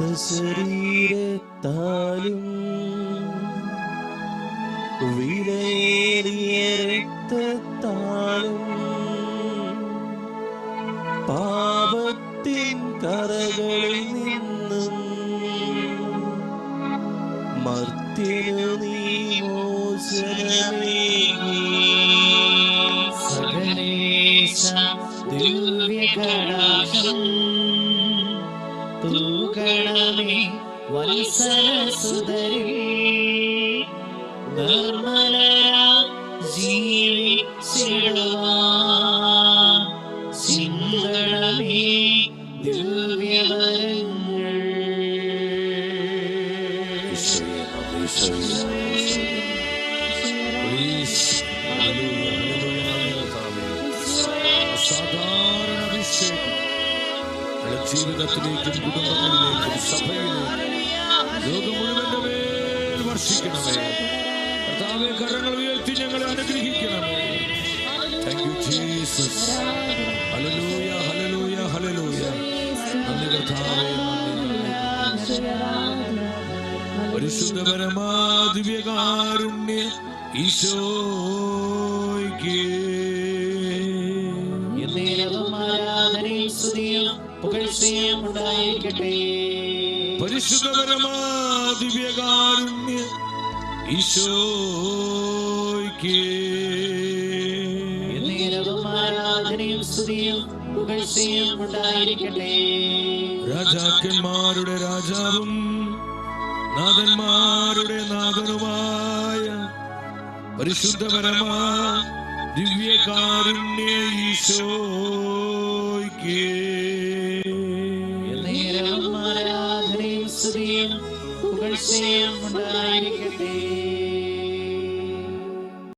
ശരീരത്താലും വിലയേറിയ രക്തത്താലും പാപത്തിൻ കറകളിൽ നിന്നും മർത്തിനു നീ മോചനമേകി. സകലേശ ദിവ്യകടാക്ഷം. തൂകണമേ വത്സലസുതരിൽ നിർമ്മലരാ ജീവിച്ചിടുവാൻ. ചിന്തണമേ ദിവ്യവരങ്ങൾ. അസാധാരണ ഞങ്ങളുടെ ജീവിതത്തിലേക്കും കുടുംബങ്ങളിലേക്കും സഭയിലേക്കും വർഷിക്കണമേ. കരങ്ങൾ ഉയർത്തി ഞങ്ങളെ അനുഗ്രഹിക്കണമേ. താങ്ക് പരിശുദ്ധ ഈശോയ്ക്ക്. എന്നേരവും ആരാധനയും ഈശോയ്ക്ക്. ആരാധനയും സ്തുതിയും പുകഴ്ചയും ഉണ്ടായിരിക്കട്ടെ. രാജാക്കന്മാരുടെ രാജാവും നാഥന്മാരുടെ നാഥനുമായ പരിശുദ്ധപരമാ ദിവ്യകാരുണ്യ ഈശോയ്ക്ക്. പുകഴ്ചയും ഉണ്ടായിരിക്കട്ടെ